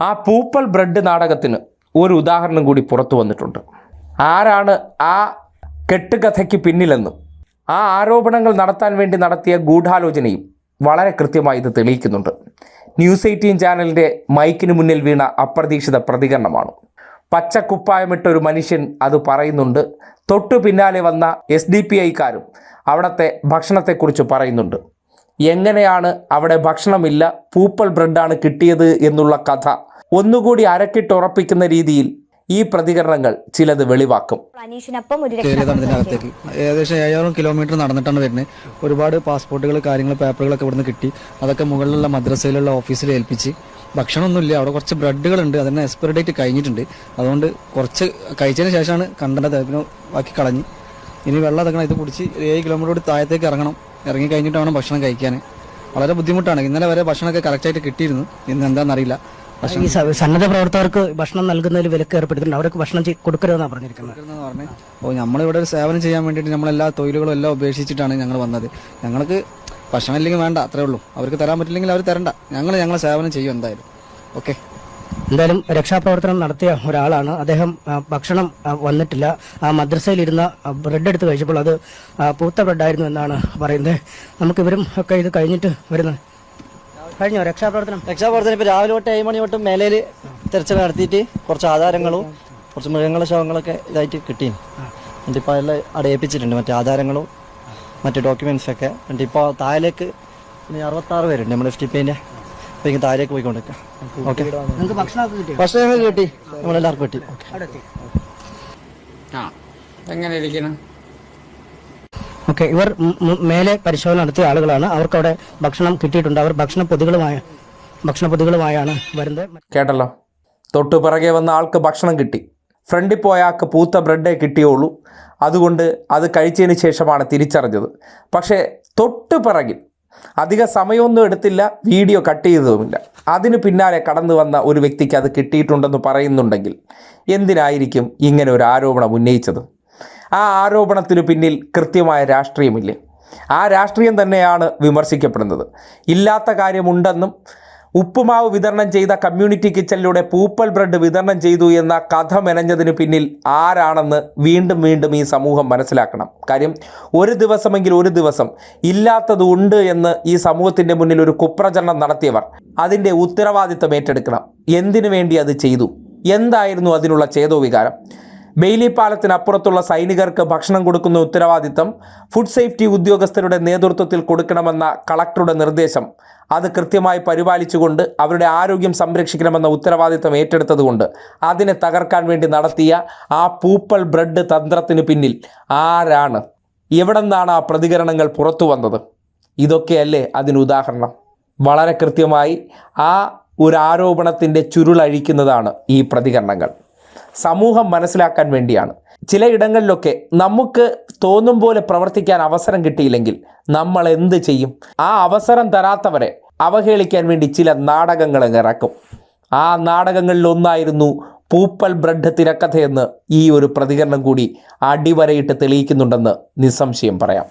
ആ പൂപ്പൽ ബ്രെഡ് നാടകത്തിന് ഒരു ഉദാഹരണം കൂടി പുറത്തു വന്നിട്ടുണ്ട്. ആരാണ് ആ കെട്ടുകഥയ്ക്ക് പിന്നിലെന്നും ആ ആരോപണങ്ങൾ നടത്താൻ വേണ്ടി നടത്തിയ ഗൂഢാലോചനയും വളരെ കൃത്യമായി ഇത് തെളിയിക്കുന്നുണ്ട്. ന്യൂസ് എയ്റ്റീൻ ചാനലിന്റെ മൈക്കിന് മുന്നിൽ വീണ അപ്രതീക്ഷിത പ്രതികരണമാണ്. പച്ചക്കുപ്പായമിട്ട ഒരു മനുഷ്യൻ അത് പറയുന്നുണ്ട്. തൊട്ടു പിന്നാലെ വന്ന എസ് ഡി പി ഐക്കാരും അവിടുത്തെ ഭക്ഷണത്തെക്കുറിച്ച് പറയുന്നുണ്ട്. എങ്ങനെയാണ് അവിടെ ഭക്ഷണമില്ല പൂപ്പൽ ബ്രെഡാണ് കിട്ടിയത് എന്നുള്ള കഥ ഒന്നുകൂടി അരക്കിട്ടുറപ്പിക്കുന്ന രീതിയിൽ ഈ പ്രതികരണങ്ങൾ ചിലത് വെളിവാക്കും. അനീഷിനൊപ്പം ഒരു കയറിയതാണ് ഇതിനകത്തേക്ക്. ഏകദേശം ഏഴായിരം കിലോമീറ്റർ നടന്നിട്ടാണ് വരുന്നത് ഒരുപാട് പാസ്പോർട്ടുകൾ കാര്യങ്ങൾ പേപ്പറുകളൊക്കെ ഇവിടുന്ന് കിട്ടി. അതൊക്കെ മുകളിലുള്ള മദ്രസയിലുള്ള ഓഫീസിൽ ഏൽപ്പിച്ച്. ഭക്ഷണമൊന്നുമില്ല. അവിടെ കുറച്ച് ബ്രെഡുകളുണ്ട്. അതിന് എക്സ്പയർ ഡേറ്റ് കഴിഞ്ഞിട്ടുണ്ട്. അതുകൊണ്ട് കുറച്ച് കഴിച്ചതിന് ശേഷമാണ് കണ്ടത് പിന്നെ ബാക്കി കളഞ്ഞ്. ഇനി വെള്ളം അതൊക്കെ ഇത് കുടിച്ച് ഏഴ് കിലോമീറ്റർ കൂടി താഴത്തേക്ക് ഇറങ്ങണം. ഇറങ്ങി കഴിഞ്ഞിട്ട് വേണം ഭക്ഷണം കഴിക്കാൻ വളരെ ബുദ്ധിമുട്ടാണ്. ഇന്നലെ വരെ ഭക്ഷണമൊക്കെ കറക്റ്റായിട്ട് കിട്ടിയിരുന്നു. ഇന്ന് എന്താണെന്നറിയില്ല ഈ സന്നദ്ധ പ്രവർത്തകർക്ക് ഭക്ഷണം നൽകുന്നതിൽ വിലക്ക് ഏർപ്പെടുത്തിയിട്ടുണ്ട്. അവർക്ക് ഭക്ഷണം കൊടുക്കരുതെന്നാണ് പറഞ്ഞിരിക്കുന്നത്. അപ്പോൾ നമ്മളിവിടെ ഒരു സേവനം ചെയ്യാൻ വേണ്ടിയിട്ട് നമ്മളെല്ലാ തൊഴിലുകളും എല്ലാം ഉപേക്ഷിച്ചിട്ടാണ് ഞങ്ങൾ വന്നത്. ഞങ്ങൾക്ക് ഭക്ഷണം ഇല്ലെങ്കിൽ വേണ്ട അത്രേ ഉള്ളൂ. അവർക്ക് തരാൻ പറ്റില്ലെങ്കിൽ അവർ തരണ്ട. ഞങ്ങൾ ഞങ്ങളെ സേവനം ചെയ്യും എന്തായാലും. ഓക്കെ. എന്തായാലും രക്ഷാപ്രവർത്തനം നടത്തിയ ഒരാളാണ്. അദ്ദേഹം ഭക്ഷണം വന്നിട്ടില്ല. ആ മദ്രസയിലിരുന്ന ബ്രെഡ് എടുത്ത് കഴിച്ചപ്പോൾ അത് പൂത്ത ബ്രെഡായിരുന്നു എന്നാണ് പറയുന്നത്. നമുക്കിവരും ഒക്കെ ഇത് കഴിഞ്ഞിട്ട് വരുന്നത്. കഴിഞ്ഞോ? രക്ഷാപ്രവർത്തനം? രക്ഷാപ്രവർത്തനം ഇപ്പൊ രാവിലെ തൊട്ട് ഏഴ് മണി തൊട്ട് മേലയിൽ തെരച്ചിൽ നടത്തിയിട്ട് കുറച്ച് ആധാരങ്ങളും കുറച്ച് മൃഗങ്ങളുടെ ശവങ്ങളൊക്കെ ഇതായിട്ട് കിട്ടി എന്നിട്ട് ഇപ്പോൾ എല്ലാം അവിടെ ഏൽപ്പിച്ചിട്ടുണ്ട് മറ്റേ ആധാരങ്ങളും മറ്റു ഡോക്യുമെന്റ്സ് ഒക്കെ. എന്നിട്ട് ഇപ്പോൾ താഴേക്ക് ഇനി അറുപത്താറ് പേരുണ്ട് നമ്മൾ എഫ് ടി പിന്റെ അപ്പോൾ ഇങ്ങനെ താഴേക്ക് പോയിക്കൊണ്ടിരിക്കാം. ഓക്കെ. ഭക്ഷണം കിട്ടി. നമ്മളെല്ലാവർക്കും കിട്ടി. ആ. എങ്ങനെ ഇരിക്കണം ഓക്കെ ഇവർ മേലെ പരിശോധന നടത്തിയ ആളുകളാണ്. അവർക്ക് അവിടെ ഭക്ഷണം കിട്ടിയിട്ടുണ്ട്. അവർ ഭക്ഷണ പൊതികളുമായ ഭക്ഷണ പൊതികളുമായാണ് വരുന്നത്. കേട്ടല്ലോ? തൊട്ടു പിറകെ വന്ന ആൾക്ക് ഭക്ഷണം കിട്ടി. ഫ്രണ്ടിൽ പോയ ആൾക്ക് പൂത്ത ബ്രെഡേ കിട്ടിയുള്ളൂ അതുകൊണ്ട് അത് കഴിച്ചതിന് ശേഷമാണ് തിരിച്ചറിഞ്ഞത്. പക്ഷേ തൊട്ടു പിറകിൽ അധിക സമയമൊന്നും എടുത്തില്ല വീഡിയോ കട്ട് ചെയ്തതുമില്ല. അതിന് പിന്നാലെ കടന്നു വന്ന ഒരു വ്യക്തിക്ക് അത് കിട്ടിയിട്ടുണ്ടെന്ന് പറയുന്നുണ്ടെങ്കിൽ എന്തിനായിരിക്കും ഇങ്ങനെ ഒരു ആരോപണം ഉന്നയിച്ചത്? ആ ആരോപണത്തിനു പിന്നിൽ കൃത്യമായ രാഷ്ട്രീയമില്ല. ആ രാഷ്ട്രീയം തന്നെയാണ് വിമർശിക്കപ്പെടുന്നത്. ഇല്ലാത്ത കാര്യമുണ്ടെന്നും ഉപ്പുമാവ് വിതരണം ചെയ്ത കമ്മ്യൂണിറ്റി കിച്ചണിലൂടെ പൂപ്പൽ ബ്രെഡ് വിതരണം ചെയ്തു എന്ന കഥ മെനഞ്ഞതിന് പിന്നിൽ ആരാണെന്ന് വീണ്ടും വീണ്ടും ഈ സമൂഹം മനസ്സിലാക്കണം. കാര്യം ഒരു ദിവസമെങ്കിൽ ഒരു ദിവസം ഇല്ലാത്തത് ഉണ്ട് എന്ന് ഈ സമൂഹത്തിന്റെ മുന്നിൽ ഒരു കുപ്രചരണം നടത്തിയവർ അതിന്റെ ഉത്തരവാദിത്തം ഏറ്റെടുക്കണം. എന്തിനു വേണ്ടി അത് ചെയ്തു? എന്തായിരുന്നു അതിനുള്ള ചേതോവികാരം ബെയിലി പാലത്തിനപ്പുറത്തുള്ള സൈനികർക്ക് ഭക്ഷണം കൊടുക്കുന്ന ഉത്തരവാദിത്തം ഫുഡ് സേഫ്റ്റി ഉദ്യോഗസ്ഥരുടെ നേതൃത്വത്തിൽ കൊടുക്കണമെന്ന കളക്ടറുടെ നിർദ്ദേശം. അത് കൃത്യമായി പരിപാലിച്ചുകൊണ്ട് അവരുടെ ആരോഗ്യം സംരക്ഷിക്കണമെന്ന ഉത്തരവാദിത്തം ഏറ്റെടുത്തതുകൊണ്ട് അതിനെ തകർക്കാൻ വേണ്ടി നടത്തിയ ആ പൂപ്പൽ ബ്രെഡ് തന്ത്രത്തിന് പിന്നിൽ ആരാണ്? എവിടെ നിന്നാണ് ആ പ്രതികരണങ്ങൾ പുറത്തു വന്നത്? ഇതൊക്കെയല്ലേ അതിന് ഉദാഹരണം. വളരെ കൃത്യമായി ആ ഒരു ആരോപണത്തിന്റെ ചുരുളഴിക്കുന്നതാണ് ഈ പ്രതികരണങ്ങൾ. സമൂഹം മനസ്സിലാക്കാൻ വേണ്ടിയാണ്. ചിലയിടങ്ങളിലൊക്കെ നമുക്ക് തോന്നും പോലെ പ്രവർത്തിക്കാൻ അവസരം കിട്ടിയില്ലെങ്കിൽ നമ്മൾ എന്ത് ചെയ്യും? ആ അവസരം തരാത്തവരെ അവഹേളിക്കാൻ വേണ്ടി ചില നാടകങ്ങൾ ഇറക്കും. ആ നാടകങ്ങളിൽ ഒന്നായിരുന്നു പൂപ്പൽ ബ്രെഡ് തിരക്കഥയെന്ന് ഈ ഒരു പ്രതികരണം കൂടി അടിവരയിട്ട് തെളിയിക്കുന്നുണ്ടെന്ന് നിസ്സംശയം പറയാം.